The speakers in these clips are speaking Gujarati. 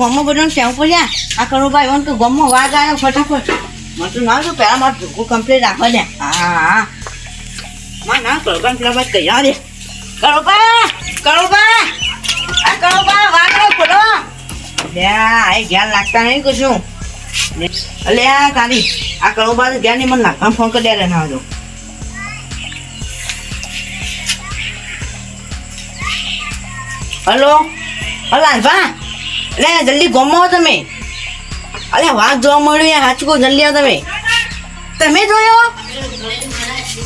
ગામમાં બધાને સેવ પડ્યા આ કરો ભાઈ એમ તો ગામમાં વાઘ આવ્યો ફટાફટ. મને તો ના જો પહેલા મારે ભૂખું કમ્પ્લીટ રાખો દે હા હા માં ના કરો પેલા બાદ કહી દે કરો બા કરો બા કરો બા વાઘ ખોલો. લે, આ ઘેર લાગતા નહીં કશું. અલે આ કાલી આ કરો બા ધ્યાન નહીં, મને નાખવા ફોન કરી દે ના જો હલો, હલા ભા અલે જલ્દી ગમો તમે. અરે વાઘ જોવા મળ્યું હાચકો જલ્દી આવો તમે. તમે જોયો?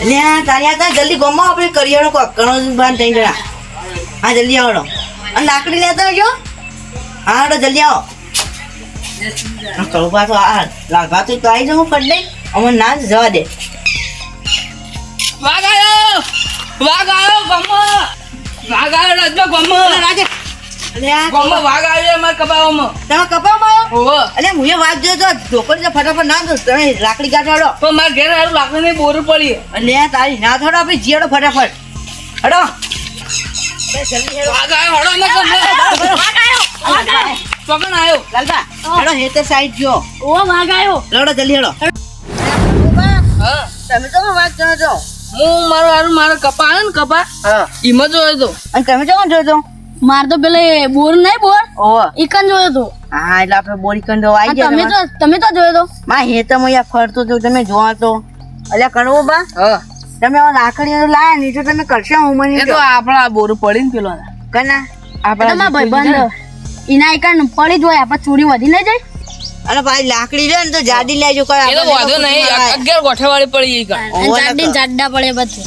અને તારી આ જલ્દી ગમો આપણે કરિયાણો કોક કણો બાર થઈ જણા હા જલ્દી આવડો. અને લાકડી લેતા આવજો. હા હાલો જલ્દી આવો. આ તો આ લાગવા તો આવી જાઉં ફટ દે અમને ના જવા દે. વાઘ આવ્યો વાઘ આવ્યો ગમો! વાઘ આવ્યો રાજમાં ગમો! રાજે ગમો વાઘ આવ્યો અમારા કબાવામાં તમે કપાવામાં આવ્યો? ઓહો અલે હું એ વાત જોયો તો ઢોકળી તો ફટાફટ ના દો તમે લાકડી કાઢવાડો પણ મારા ઘેર હારું લાકડી નહીં બોર પડી અને તારી ના થોડો આપણે જીયાડો ફટાફટ. હડો. વાઘ આવ્યો હળો ને ગમે પકડ આવ્યો. લાલબા. હડો હેતર સાઈડ જો. ઓ વાઘ આવ્યો. લડો જલ્દી હડો. હા. તમે તો વાત કરો છો? હું મારું હારું મારો કપા આવ્યો ને કપા હા. એમાં જોયો તો. અને તમે તો જોયો છો માર તો પેલે બોર નહીં બોર ઈકન જોયો તો. હા એટલે આપણે બોરી ઇકન આ આવી તમે તો તમે તો જોયો તો. માં હેતરમાં યાર ફરતો તો તમે જોવા તો. અલ્યા કરવો બા. હા. તમે આ લાકડી લાયા તો તમે કરશો હું મને એ તો આપણા બોર પડીને પેલો કના? તમારા ભાઈબંધ એના ઇકન પડી જ હોય આપણે ચોરી વધી નહીં જાય. અને પાછી લાકડી લે ને તો જાડી લેજો કઈ એ તો વાંધો નહીં 11 ગોઠવાળી પડી ગઈ કા જાડી. જાડા પડે બધું.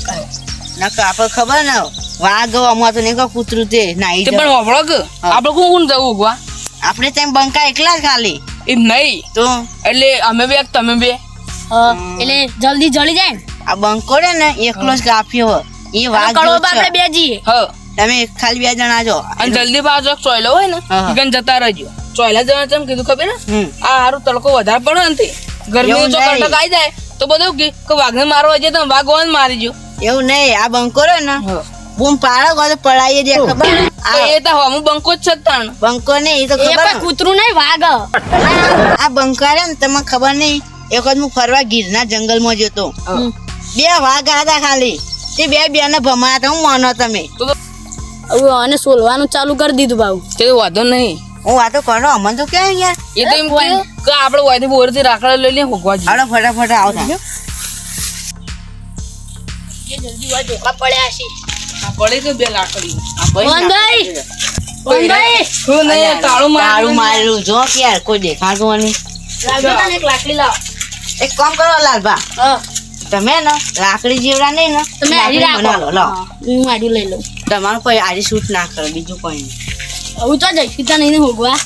નકર આપણે ખબર ને વાઘ અમાર તો નહીં કૂતરું તે નાઈ તે પણ વાપરો કે આપણે કોણ કોણ જવું ઉગવા આપણે ત્યાં બંકા એકલા જ ખાલી. એમ નહીં. તો? એટલે અમે બે તમે બે? હા, એટલે જલ્દી જળી જાય આ બંકો રે ને એકલો જ કાપ્યો એ વાઘ આપણે બે જઈએ હ. તમે ખાલી બે જણા જો. અને જલ્દી પાછો એક ચોયલો હોય ને ગન જતા રહેજો. ચોયલા જણા તેમ કીધું ખબર ને આ હારું તડકો વધારે પડે ને ગરમી નહીં. કટક આવી જાય તો બધું કે વાઘને મારવા જઈએ તો વાઘ મારી જો એવું નહીં આ બંકો રે ને બૂમ પાડો ગો તો પડાઈ દે ખબર? એ તો હમું બંકો જ છે જ બંકો ને એ તો ખબર કૂતરું નહીં વાગ આ બંકા રે ને તમને ખબર નહીં એક વખત હું ફરવા ગીરના જંગલમાં જતો બે વાઘ હતા ખાલી. તે બે બે ને ભમાયા હતા હું માનો તમે. હવે આને સોલવાનું ચાલુ કરી દીધું બાબુ તે વાંધો નહીં. હું વાતો કરો અમને તો ક્યાં યાર એ તો એમ કે કે આપણે વાયથી બોરથી રાખડા લઈ લઈએ ભોગવા જઈએ હાલો ફટાફટ આવો જલ્દી હોય ધોકા પડ્યા છે. પડી કે બે લાકડી. તાળું તાળું મારું જો કે યાર કોઈ દેખાતું નહીં એક લાકડી લાવ. એક કામ કરો લાલભા. તમે ને લાકડી જીવડા નહીં ને તમે આડી રાખો. લો. હું આડી લઈ લઉં. તમારું કોઈ આડી શૂટ ના કરો બીજું કોઈ નહીં. હું તો જઈશ તા નહીં હોગવા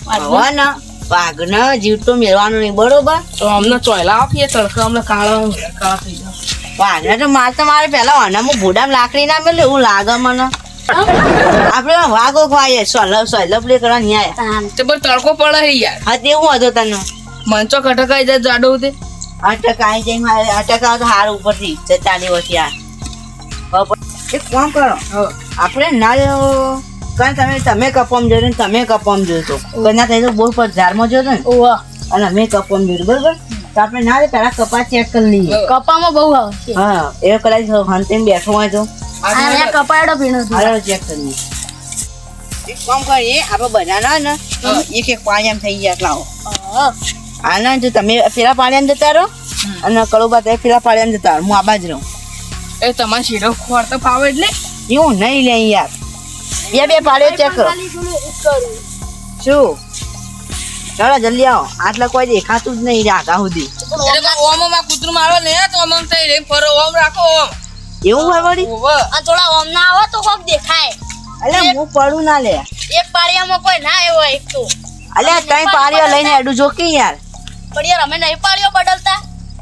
ને વાઘને જીવતો મેળવાનો નહીં બરોબર? તો અમને ચોયલા આપીએ તડકા અમને કાળા કાળા થઈ જાય વાઘને તો મારતા મારે પેલા અનામાં ભૂડામ લાકડી ના મેલે એવું લાગે મને. આપણે વાઘો ખવાય સોલ સોલભ લે કરવા નહીં આયા તે પણ તડકો પડે હે યાર. હા તેવું હતું તને. મંચો ખટકાઈ જાય જાડો તે અટકાઈ જાય મારે અટકાવ તો હાર ઉપરથી જતાની વચ્ચે આ. એક કામ કરો. આપણે ના કારણ તમે તમે કપમ જોયો તમે કપમ જોયો તો કના થઈ તો બોર પર ઝાડમાં જોયો ને. અને અમે કપમ જોયું બરોબર? તો આપણે ના પેલા કપા ચેક કરી લઈએ. કપામાં બહુ હા એ કદાચ હંતે બેઠો હોય તો. આ કપાયડો પીણો હાલો ચેક કરી એક કામ કરીએ આપણે બનાના ને એક એક પાણી એમ થઈ ગયા લાવો આના જો તમે પેલા પાણી જતા રહો અને કળુબા તમે પેલા પાણી જતા રહો હું આ બાજુ રહું. એ તમારે શીરો ખોરતો ફાવે એટલે એવું નહીં લે યાર. બે બે પાડ્યો ચેક કરો. શું? ચાલો જલ્દી આવો. આટલા કોઈ દેખાતું જ નહીં આગા સુધી ઓમમાં કૂતરું મારો નહીં તો ઓમ થઈ રહી ફરો. ઓમ રાખો ઓમ. એવું હોય વળી? આ થોડા ઓમ ના આવે તો કોક દેખાય. અલે હું પડું ના લે. એક પાળિયામાં કોઈ ના આવ્યો એક તો. અલે તઈ પાડ્યો લઈને હેડું જોકી યાર. પણ યાર અમે નહીં પાળિયો બદલતા.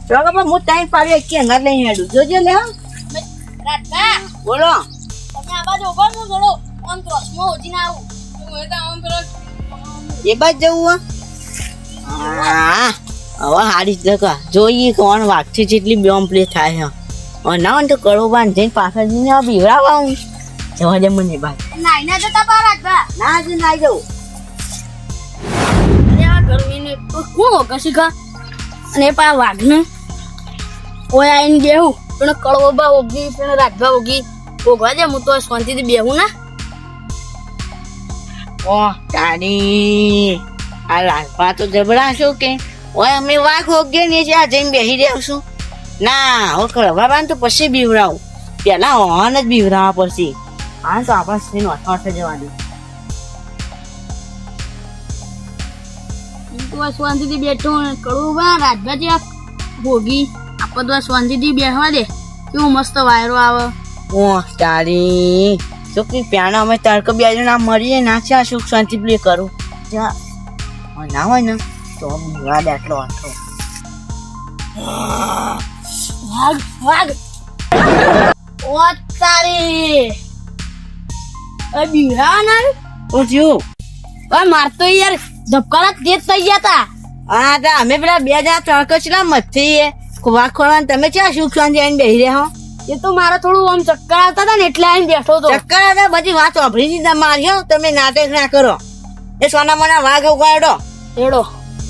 તો પણ હું તઈ પાળિયો કે અંગાર લઈને એડું? જોજે લે હા. રાતના બોલો. તમે આ બાજુ ઊભા રહો થોડો. આમ ક્રોસમાં હોજી ના આવું હું એ તો ઓમ પેલો એ બાજ જવું હા. હવે હારી જગા જોઈએ કોણ વાગથી જેટલી બોમ્બ પ્લે થાય હા. ના હોય તો કરો બાંધ જઈને પાછળ જઈને આ બીવડાવવા હું જવા દે મને બાદ નાઈ ના જતા પાર રાજભા ના જ ના જવું. તો કોણ હોકે શીખા અને પા વાઘને? ઓય આઈને બેહું. પણ કળવો બા ઓગી પણ રાતભા ઓગી ઓગવા દે હું તો શાંતિથી બેહું ના. ઓ તારી. આ લાલપા તો જબડા છો કે? ઓય અમે વાઘ હોગે ને છે આ જઈને બેસી રહ્યા છું ના હવે કળવા તો પછી બીવડાવું. પેલા ઓન જ બીવરાવા પડશે. આ તો આપણા સ્ત્રી નો અઠવાડિયે જવાનું. હું આ શાંતિથી બેઠો ને કળવો બા રાતભા આ ભોગી. આપણે તો આ શાંતિથી બેસવા દે. કેવું મસ્ત વાયરો આવે. ઓ તારી. છોકરી પ્યાણા અમે તડકો બે ના મળીએ નાખ્યા સુખ શાંતિ પ્લે કરું. જા. હવે ના હોય ને તો બીવા આટલો આટલો વાઘ વાઘ. ઓ તારી. એ બીરા ના ઓ થયું આ મારતો યાર ધબકારા તેજ થઈ ગયા તા. હા તા અમે પેલા બે હજાર તડકો ચલા મથી વાઘ ખોલવાનું તમે ક્યાં સુખ શાંતિ આવીને બેસી રહ્યા હો? એ તો મારે થોડું આમ ચક્કર આવતા હતા ને એટલે આવીને બેઠો હતો ચક્કર આવે બધી વાત વાપરી દીધા મારી હો તમે નાટક ના કરો. એ સોના મોના વાઘ ઉગાડો. હેડો.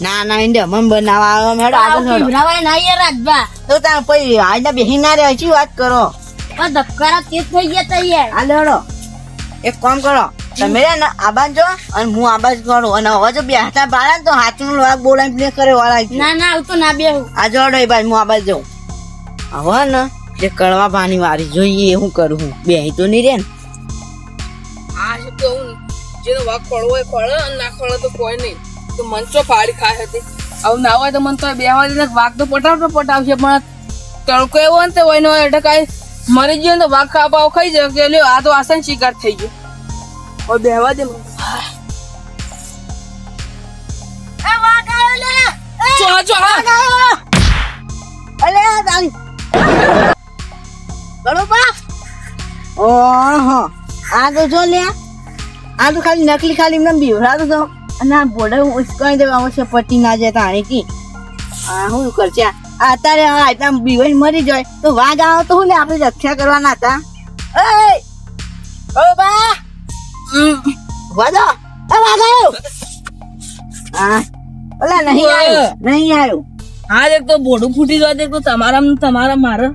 ના ના ઇન્ડે મમ બનાવા આવો મેડો. હેડો. ભીભરાવાય ના યાર રાજબા તો તા પઈ આજના બેસી ના રે હજી વાત કરો. આ ધબકારા તેજ થઈ ગયા તા યાર. હાલ હેડો. એક કામ કરો. તમે રે ને આબાન જો અને હું આબાજ કરું અને હવે જો બે હાથા બાળા ને તો હાથનું વાઘ બોલાવી પ્લે કરે વાળા ના ના આવતો ના બેહું. આ જોડો એ બાજુ હું આબાજ જાઉં. હવે ને જે કડવા પાણી વાળી જોઈએ હું કરું હું. બે તો નહીં રે ને. આ છે તો હું જેનો વાક ખોળવો હોય ખોળે અને ના ખોળે તો કોઈ નહીં. તો મન ચો ફાડી ખાય હતી. આવું ના હોય તો મન તો બે વાગે વાઘ તો પટાવતો પટાવશે પણ તડકો એવો ને તો હોય ને એટલે કાંઈ મરી ગયો ને તો વાઘ ખાવા ખાઈ જાય. કે લ્યો આ તો આસન શિકાર થઈ ગયો. હવે બેહવા દે આ બરોબર ઓહો. આ તો જો લે. આ તો ખાલી નકલી ખાલી એમને બીવડાતો તો. અને આ બોર્ડર ઉચકાઈ દેવા આવશે પટી ના જતા આણે આ શું કરશે? આ અત્યારે આ આટલા બીવાઈ મરી જાય તો વાઘ આવો તો હું ને આપણે રક્ષા કરવાના હતા. એ બા! વાદો! એ વાઘ આવ્યો હા. ઓલા નહીં આવ્યો નહીં આવ્યો હા એક તો બોડું ફૂટી જાય દેખ તો તમારા તમારા મારે.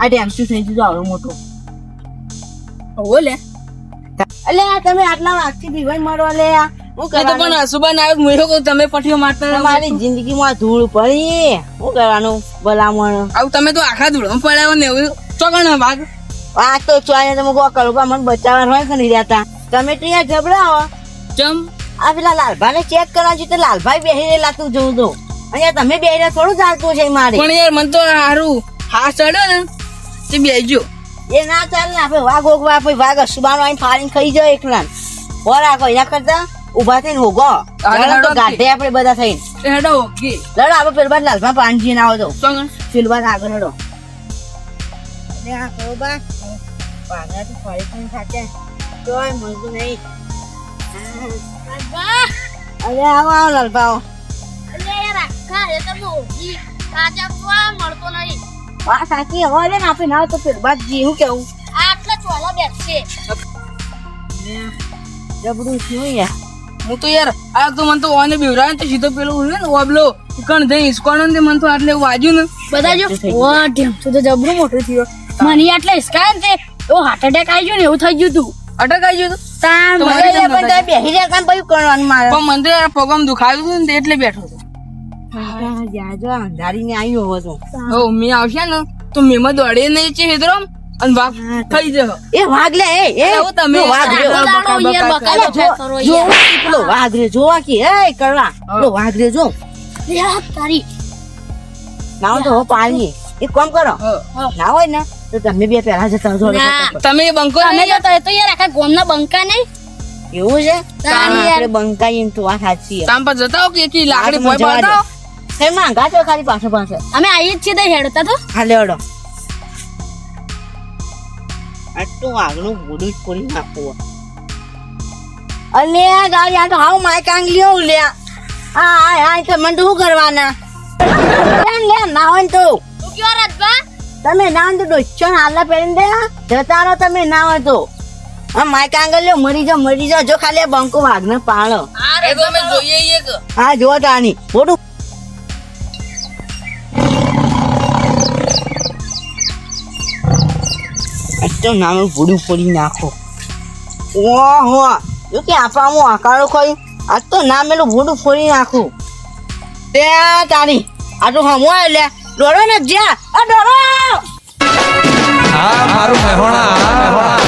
આ ડેમ શું થઈ ગયું આવડો મોટો. ઓલે એટલે અલે તમે આટલા વાગથી બીવાઈ મારવા લે આ. પણ હસુબા ના મેળો કહું તમે પઠિયો મારતા મારી જિંદગી જિંદગીમાં ધૂળ પડી. શું કરવાનું? ભલામણ. આવું તમે તો આખા ધૂળ પડ્યા ને એવું. ચોકણ વાઘ આ તો ચોયા તમે કોઈ કળુબા મને બચાવવાનું હોય કે નહીં રહેતા? તમે તો અહીંયા જબડાવો. ચમ? આ પેલા લાલભાઈ ચેક કરવા જોઈએ તો લાલભાઈ બેહી રહેલા તું જોઉં તો. અહીંયા તમે બેહી રહ્યા થોડું ચાલતું છે મારે. પણ યાર મને તો હારું. હા ચડ્યો ને તે બેજો એ ના ચાલે ને આપણે વાઘ ઓગવા આપણે વાઘ અસુબાનો આવીને ફાડીને ખાઈ જાય એકલા બરાબર એના કરતા? ઊભા થઈને હોગો. આપડે તો ગાઢે આપણે બધા થઈને. હેડો ઓકે લડો આપણે પેલબાદ લાલમાં પાનજી ના આવતો તો. ચોકણ આગળ હેડો ને આ કરો બા પાઘાથી ફરી પણ થાકે. તોય મળતું નહીં. અરે આવો આવો લાલભાઓ. અલે યાર આખા રે ઓગી તાજા તો મળતો નહીં. આ સાચી હવે ને આપણે ના તો પેલબાદ જી હું કેવું? આ આટલા ચોલા જબરું થયું યાર. હું તો યાર આ તો મને તો ઓને બીવરાય તો સીધો પેલો હોય ને ઓબલો કણ દે ઈસકોણો ને મને તો આટલે વાજ્યું ને. બધા જો ઓ ઢેમ તો જબરું મોટું થયો. મને આટલે હિસકાય તે તો હાર્ટ એટેક આવી ગયો ને એવું થઈ ગયું તું. અટક આવી ગયું હતું. તાણ તો મને પણ તો બેહી જા કામ પછી કરવાનું મારે. પણ મને તો યાર પગમ દુખાયું હતું ને એટલે બેઠો હતો. જાજો અંધારીને આવ્યો હતો ઓ હો આવશે ને તો મેમાં દોડે નહીં છે હેદરો. અને વાઘ થઈ જશે એ વાઘ લે એ એ તમે. વાઘ બકાલો અરે જો- કરો પેલો વાઘ રે જોવા કે. એ કરવા પેલો વાઘ રે જો. યાર તારી. નાવ તો હો પાણી. એક કામ કરો. ના હોય ને તો તમે બે પહેલા જતા. પકડ. તમે બંકો અમે નહીં જતા તો યાર આખા ગોમના બંકા નહીં એવું છે? આપણે યાર. બંકાઈ એમ તો આ સાચી છે. કામ પર જતા હો કે એકી લાકડી ભોય જવા દે. માંગા છો ખાલી પાછો પાછો. અમે આવીએ જ છીએ તો હેડતા તો. હા લેવડો. આટલું આગનું બોડું જ પૂરી નાખવું અલે આ ગાડી આ તો હાવ માય કાંગલીઓ લ્યા આ આ તો મને શું કરવાના? લે લે ના હોય તો? તું કયો રાજબા તમે ના તો ડોચણ હાલા પહેરીને દે જતા રહો તમે ના હોય તો. હા માય કાંગલ્યો મરી જા મરી જા જો ખાલી બંકો વાઘને પાળો હા જો તાની મોટું તો નાનું ભૂડું પડી નાખો. ઓહો જો કે આપામાં આકારો ખોઈ આજ તો નામેલું ભૂડું ફોડી નાખું. તે તારી. આ તો હમો એટલે ડોરો ને જ્યાં. આ ડોરો હા, મારું મહેણા